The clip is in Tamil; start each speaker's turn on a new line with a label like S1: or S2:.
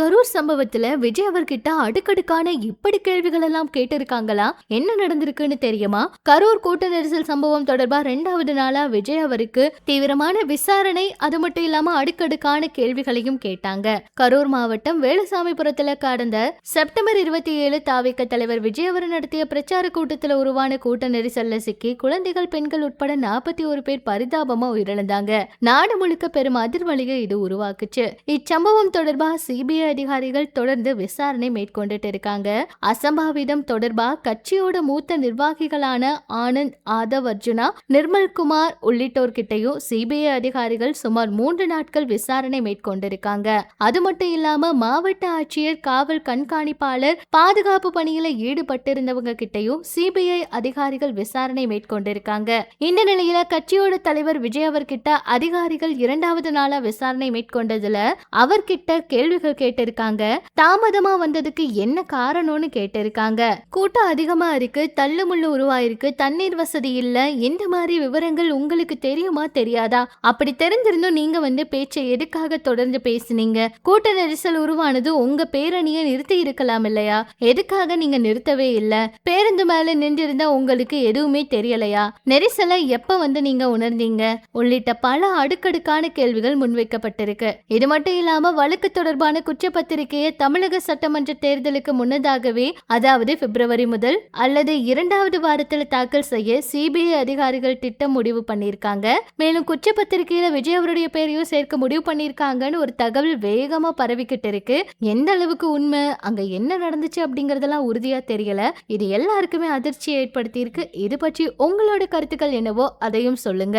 S1: கரூர் சம்பவத்துல விஜய் அவர்கிட்ட அடுக்கடுக்கான இப்படி கேள்விகள் எல்லாம் கேட்டிருக்காங்களா? என்ன நடந்திருக்குன்னு தெரியுமா? கரூர் கூட்ட நெரிசல் சம்பவம் தொடர்பா ரெண்டாவது நாளா விஜய் அவருக்கு தீவிரமான விசாரணை அது மட்டும் இல்லாம அடுக்கடுக்கான கேள்விகளையும் கேட்டாங்க. கரூர் மாவட்டம் வேலுசாமிபுரத்துல கடந்த செப்டம்பர் இருபத்தி ஏழு தாவிக்க தலைவர் விஜய் அவர் நடத்திய பிரச்சார கூட்டத்துல உருவான கூட்ட நெரிசல்ல சிக்கி குழந்தைகள் பெண்கள் உட்பட நாற்பத்தி ஒரு பேர் பரிதாபமா உயிரிழந்தாங்க. நாடு முழுக்க பெரும் அதிர்வலியை இது உருவாக்குச்சு. இச்சம்பவம் தொடர்பா சிபிஐ அதிகாரிகள் தொடர்ந்து விசாரணை மேற்கொண்டுட்டு இருக்காங்க. அசம்பாவிதம் தொடர்பாக கட்சியோட மூத்த நிர்வாகிகளான ஆனந்த் ஆதவ் அர்ஜுனா நிர்மல்குமார் உள்ளிட்டோர்கிட்டையும் சிபிஐ அதிகாரிகள் சுமார் மூன்று நாட்கள் விசாரணை மேற்கொண்டிருக்காங்க. அது மட்டும் இல்லாம மாவட்ட ஆட்சியர் காவல் கண்காணிப்பாளர் பாதுகாப்பு பணியில ஈடுபட்டிருந்தவங்க கிட்டையும் சிபிஐ அதிகாரிகள் விசாரணை மேற்கொண்டிருக்காங்க. இந்த நிலையில கட்சியோட தலைவர் விஜய் அவர்கிட்ட அதிகாரிகள் இரண்டாவது நாளா விசாரணை மேற்கொண்டதுல அவர்கிட்ட கேள்விகள் கேட்டு கேட்டிருக்காங்க. தாமதமா வந்ததுக்கு என்ன காரணம்னு கேட்டிருக்காங்க. கூட்டம் அதிகமா இருக்கு தள்ளுமுள்ளு உருவாயிருக்கு தண்ணீர் வசதி இல்ல இந்த மாதிரி விவரங்கள் உங்களுக்கு தெரியுமா தெரியாதா? அப்படி தெரிஞ்சிருந்தும் நீங்க வந்து பேச்சை எதுக்காக தொடர்ந்து பேசுனீங்க? கூட்ட நெரிசல் உருவானது உங்க பேரணியை நிறுத்தி இருக்கலாம் இல்லையா? எதுக்காக நீங்க நிறுத்தவே இல்ல? பேருந்து மேல நின்றிருந்தா உங்களுக்கு எதுவுமே தெரியலையா? நெரிசலை எப்ப வந்து நீங்க உணர்ந்தீங்க? உள்ளிட்ட பல அடுக்கடுக்கான கேள்விகள் முன்வைக்கப்பட்டிருக்கு. இது மட்டும் இல்லாம வழக்கு தொடர்பான குற்றப்பத்திரிகையை தமிழக சட்டமன்ற தேர்தலுக்கு முன்னதாகவே அதாவது பிப்ரவரி முதல் அல்லது இரண்டாவது வாரத்தில் தாக்கல் செய்ய சிபிஐ அதிகாரிகள் திட்டம் முடிவு பண்ணியிருக்காங்க. மேலும் குற்றப்பத்திரிகையில விஜய் அவருடைய பேரையும் சேர்க்க முடிவு பண்ணியிருக்காங்கன்னு ஒரு தகவல் வேகமா பரவிக்கிட்டு இருக்கு. எந்த அளவுக்கு உண்மை அங்க என்ன நடந்துச்சு அப்படிங்கறதெல்லாம் உறுதியா தெரியல. இது எல்லாருக்குமே அதிர்ச்சியை ஏற்படுத்தியிருக்கு. இது பற்றி உங்களோட கருத்துக்கள் என்னவோ அதையும் சொல்லுங்க.